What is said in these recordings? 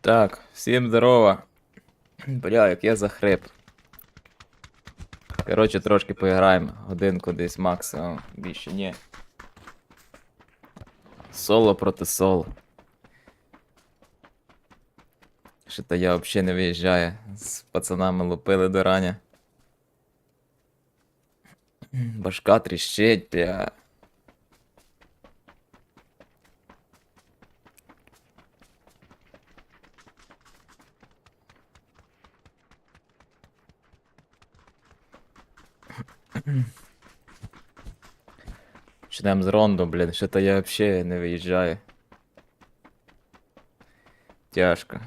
Так, всім здорово. Бля, як я захрип. Коротше, трошки поіграємо. Годинку десь максимум. Більше ні. Соло проти соло. Що то я взагалі не виїжджаю. З пацанами лупили до раня. Башка тріщить, бля. Почнемо з ронду, блін, що то я взагалі не виїжджаю. Тяжко.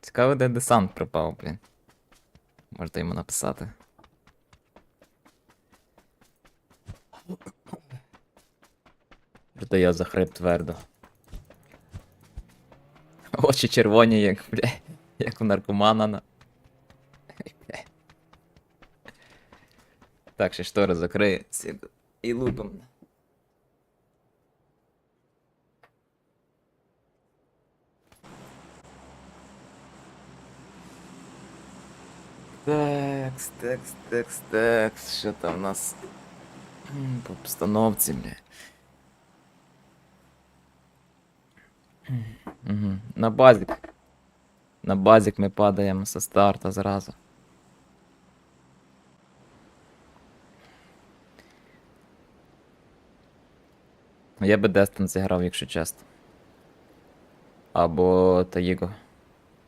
Цікаво, де десант пропав, блін. Можете йому написати. То я захрип твердо. Очі червоні, як, бля, як у наркомана. Так, ще штори закрию. сіду І лупимо. Текс, текс, текс, текс. Що там у нас? По обстановці, бля. Угу. На базик. На базик ми падаємо со старта зразу. Я би Дестон зіграв, якщо чесно. Або Таїго.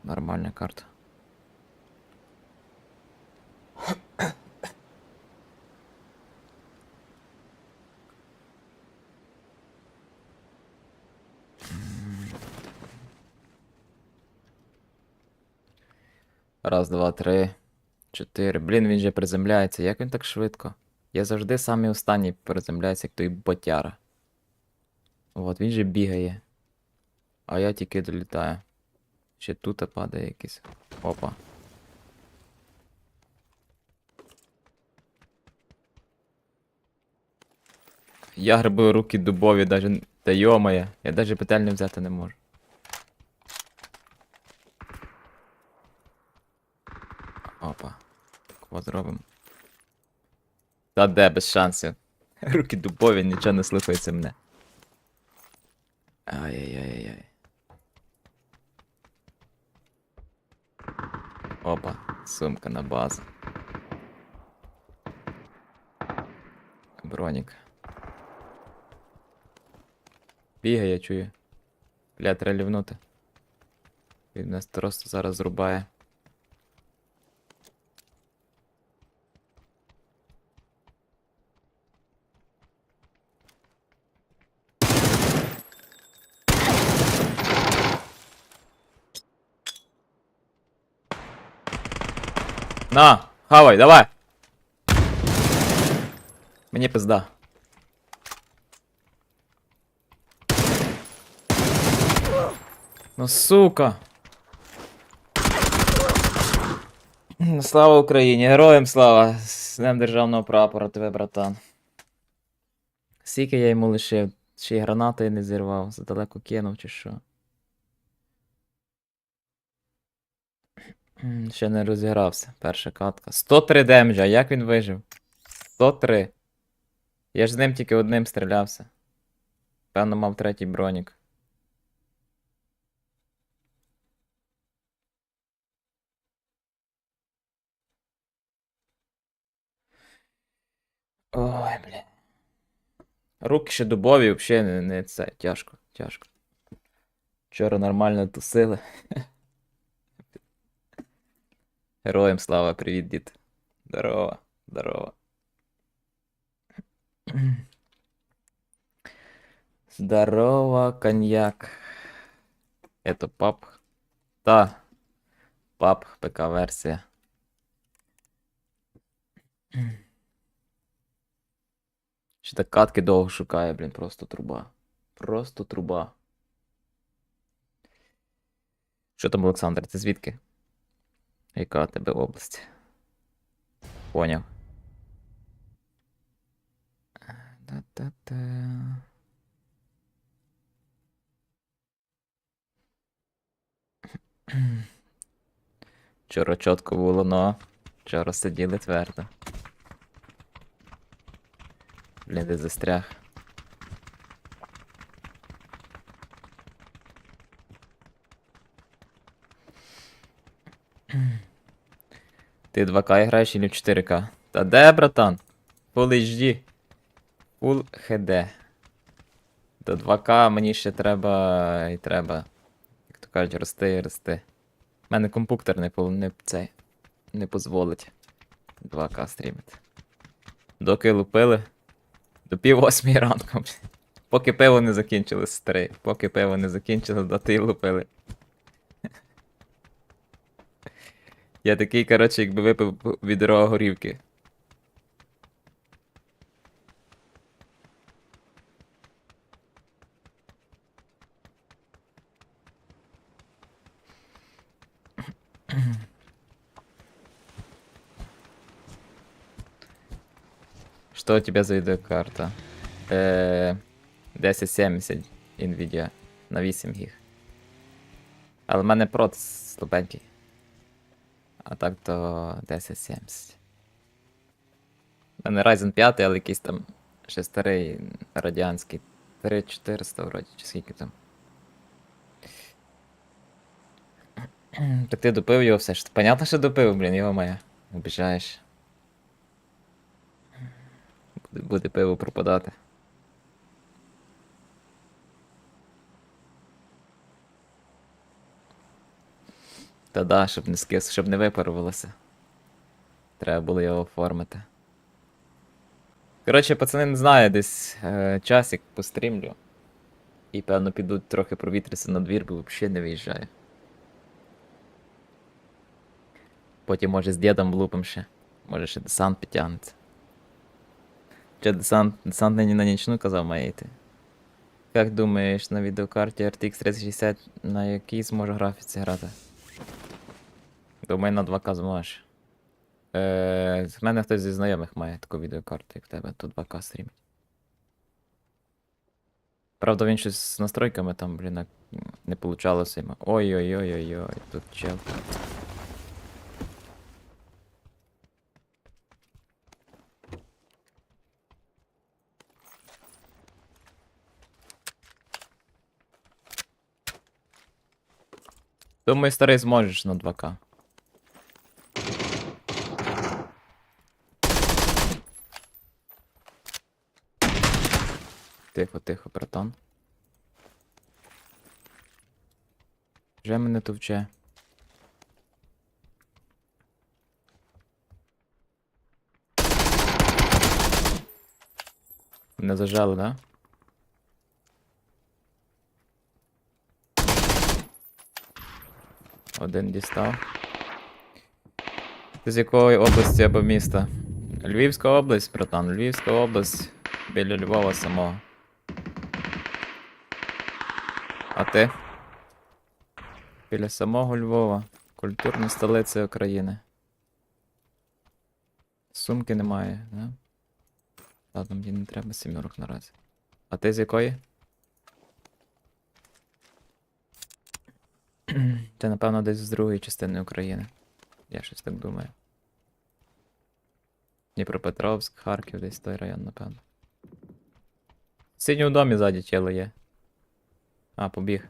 Нормальна карта. Раз, два, три, чотири. Блін, він же приземляється. Як він так швидко? Я завжди самий останній приземляюся, як той ботяра. От, він же бігає. А я тільки долітаю. Ще тут падає якийсь. Опа. Я грибую руки дубові, даже. Та йомає, я даже петельне взяти не можу. Опа. Кво зробимо. Та де без шансів. Руки дубові, нічого не слухається мене. Ай-яй-яй-яй. Опа, сумка на базу. Бронік. Бігає, чую. Бля, треба лівнути. Він нас просто зараз зрубає. На, хавай, давай. Мені пизда. Ну сука. Слава Україні! Героям слава! З Днем Державного прапора тебе, братан. Скільки я йому лишив? Й гранати не зірвав, задалеко кинув чи що. Ще не розігрався. Перша катка. 103 демеджа, як він вижив? 103. Я ж з ним тільки одним стрілявся. Певно, мав третій бронік. Ой, бля. Руки ще дубові, взагалі не, не це. Тяжко, тяжко. Вчора нормально тусили. Героям слава, привіт, дід. Здорово, здорово. Здорово, коньяк. Это пап. Та. Пап, ПК-версія. Ще так катки довго шукає, блін, просто труба. Просто труба. Що там, Олександр, ти звідки? Яка тебе область? Поняв. Та-та-та. Вчора чітко було, но вчора сиділи твердо. Блін, де застряг. Ти 2К граєш или в 4К? Та де, братан? Full HD. Full HD. До 2К мені ще треба і треба. Як то кажуть, рости і рости. У мене компуктор не, не, цей, не дозволить 2К стрімити. Доки лупили. До пів восьмій ранку. Поки пиво не закінчилось старий. Поки пиво не закінчилось, доти й лупили. Я такий, коротше, якби випив відро горівки. Что у тебя за видеокарта? Е, 1070 Nvidia на 8 гіг. Але в мене прот слабенький. А так то 1070. У мене Ryzen 5, але якийсь там ще старий радянський. 3400 вроді, чи скільки там. Так ти допив його все ж. Понятно, що допив, блін, його моя. Обіжаєш. Буде, пиво пропадати. Та да, щоб не скис, щоб не випарувалося. Треба було його оформити. Коротше, пацани не знаю, десь е, часик пострімлю. І певно підуть трохи провітритися на двір, бо взагалі не виїжджаю. Потім може з дідом влупим ще. Може ще десант підтягнеться. Чи десант, десант нині на нічну казав має йти. Як думаєш, на відеокарті RTX 3060 на якій зможу графіці грати? Думаю, на 2К зможеш. Е, з мене хтось зі знайомих має таку відеокарту, як в тебе, то 2К стрімить. Правда, він щось з настройками там, блін, не получалося йому. Ой-ой-ой-ой-ой, тут чел. Думаю, старий зможеш на 2К. Тихо, тихо, братан. Вже мене товче. Не зажали, да? Один дістав. Ти з якої області або міста? Львівська область, братан, Львівська область біля Львова самого. А ти? Біля самого Львова. Культурна столиця України. Сумки немає, да? Ладно, мені не треба сімерок наразі. А ти з якої? Це, напевно, десь з другої частини України. Я щось так думаю. Дніпропетровськ, Харків, десь той район, напевно. В синьому домі ззаді тіло є. А, побіг.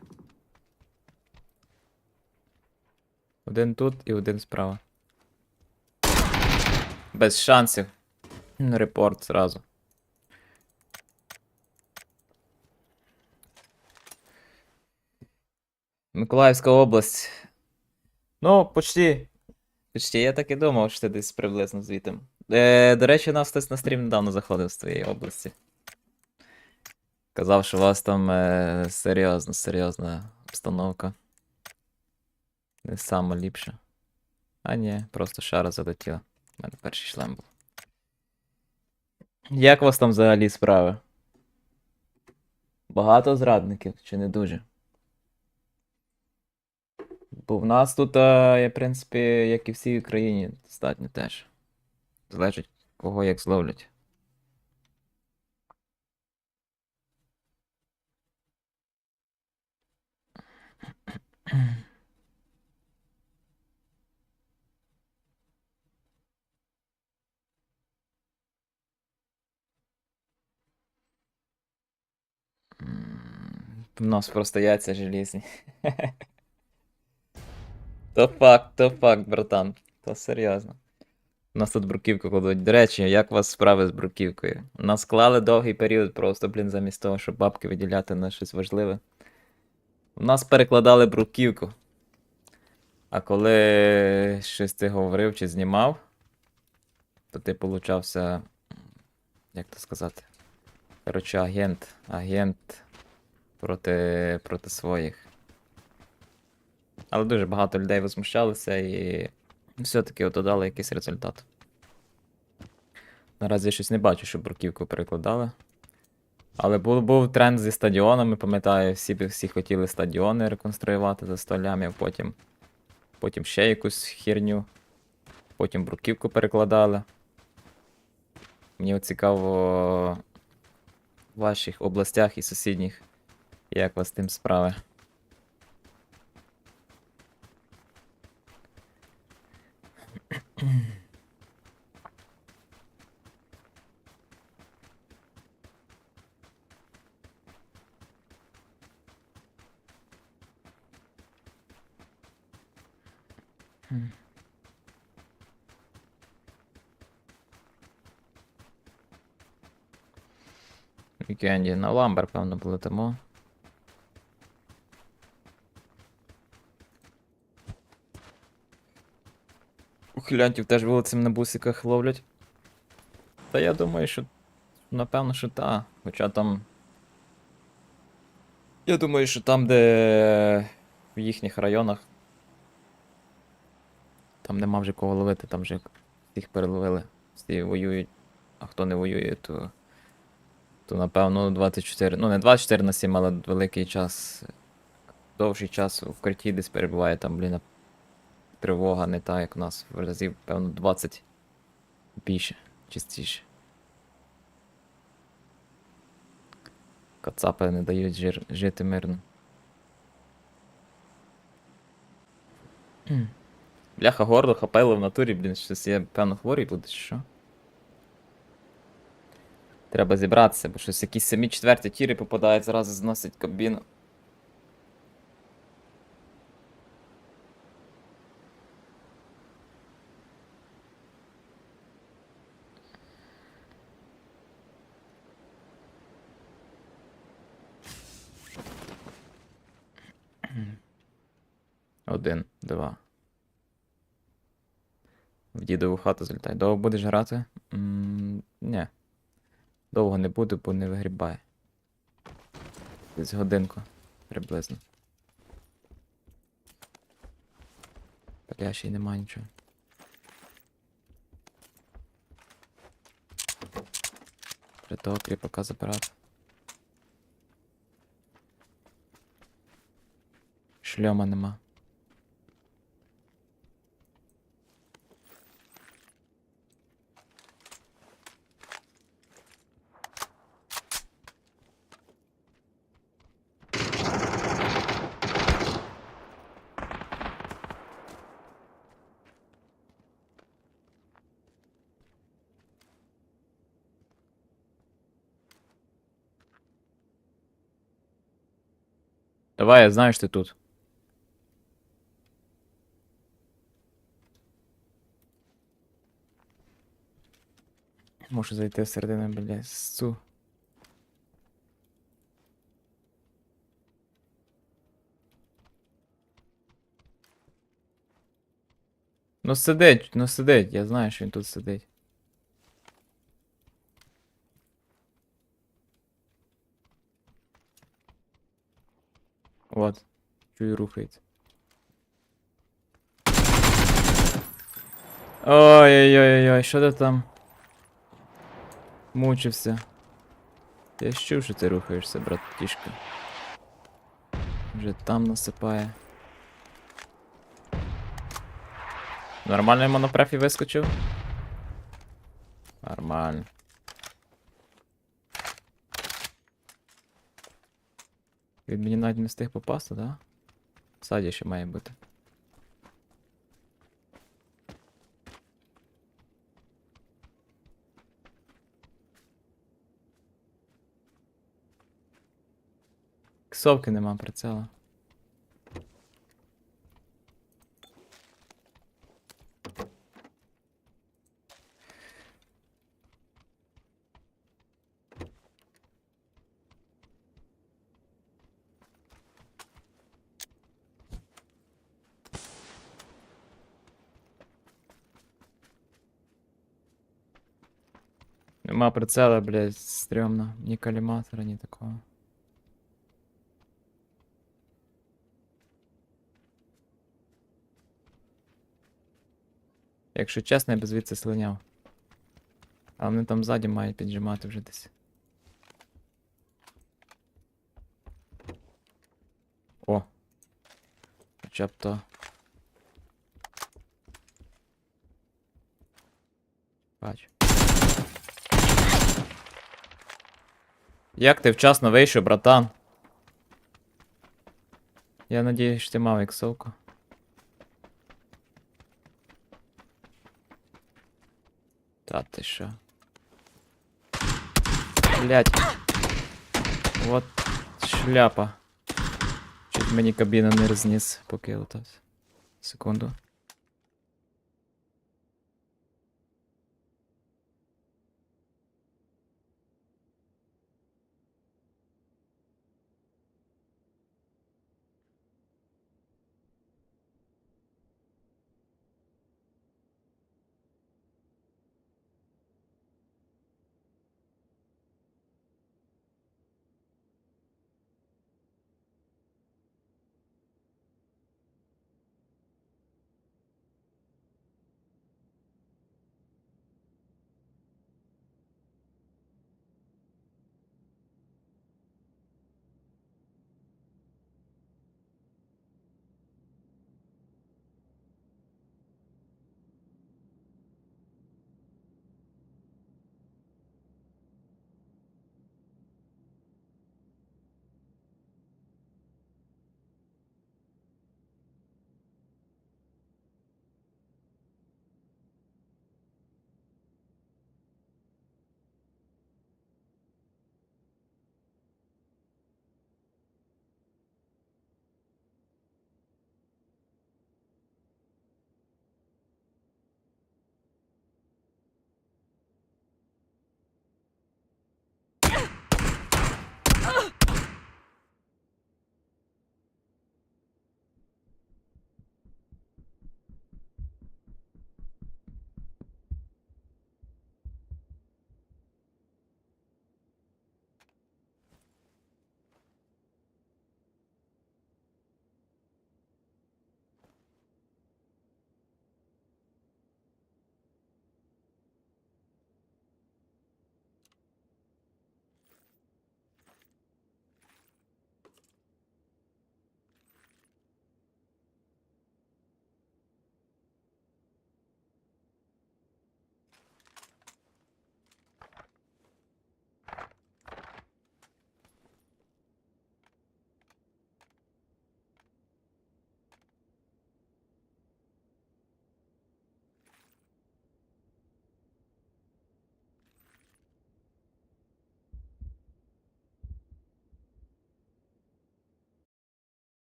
Один тут і один справа. Без шансів. Репорт зразу. Миколаївська область. Ну, почти. Почти, я так і думав, що ти десь приблизно звітом. Е, до речі, нас хтось на стрім недавно заходив з твоєї області. Казав, що у вас там е, серйозна, серйозна обстановка. Не саме ліпше. А ні, просто шара залетіла. У мене перший шлем був. Як у вас там взагалі справи? Багато зрадників чи не дуже? Бо в нас тут, а, є, в принципі, як і всій Україні, достатньо теж. Залежить, кого як зловлять. У нас просто яйця желізні. То факт, то факт, братан. То серйозно. У нас тут бруківка кладуть. До речі, як у вас справи з бруківкою? Нас склали довгий період просто, блін, замість того, щоб бабки виділяти на щось важливе. У нас перекладали бруківку. А коли щось ти говорив чи знімав, то ти получався. Як то сказати? Коротше, агент. Агент проти, проти своїх. Але дуже багато людей возмущалися і все-таки ото дали якийсь результат. Наразі я щось не бачу, щоб бруківку перекладали. Але був, був тренд зі стадіонами, пам'ятаю, всі, всі хотіли стадіони реконструювати за 100 лямів, потім, потім ще якусь херню, потім бруківку перекладали. Мені цікаво в ваших областях і сусідніх, як вас з тим справи. Вікенді на ламбер, певно, полетимо. Ухилянтів теж вулицями на бусиках ловлять. Та я думаю, що. Напевно, що та. Хоча там. Я думаю, що там, де в їхніх районах. Там нема вже кого ловити, там вже всіх переловили. Всі воюють. А хто не воює, то. То напевно 24. Ну, не 24 на 7, але великий час. Довший час в укритті десь перебуває там, блін, тривога не та, як у нас в разів, певно, 20 більше, частіше. Кацапи не дають жир, жити мирно. Бляха горло хапайло в натурі, блін, щось я певно хворий буде, що? Треба зібратися, бо щось якісь самі четверті тіри попадають, зразу зносять кабіну. Один, два. В дідову хату залітай. Довго будеш грати? м ні. Довго не буду, бо не вигрібає. Десь годинку приблизно. Бля, й нема нічого. При того кріпака забирати. Шльома нема. Давай, я знаю, що ти тут. Можу зайти всередину, блядь, сцу. Ну сидить, ну сидить, я знаю, що він тут сидить. От. Чую рухається. Ой-ой-ой-ой, що ти там? Мучився. Я чув, що ти рухаєшся, братішка. Вже там насипає. Нормальний монопрефі вискочив? Нормально. Він мені навіть не встиг попасти, да? Саді ще має бути. Ксовки нема прицела. Нема прицела, блядь, стрьомно. Ні каліматора, ні такого. Якщо чесно, я б звідси слиняв. А вони там ззаді мають піджимати вже десь. О. Хоча б то. Бачу. Як ти вчасно вийшов, братан? Я надіюсь, що ти мав іксовку. Та ти що? Блять. Вот шляпа. Чуть мені кабіна не розніс, поки лутався. Секунду.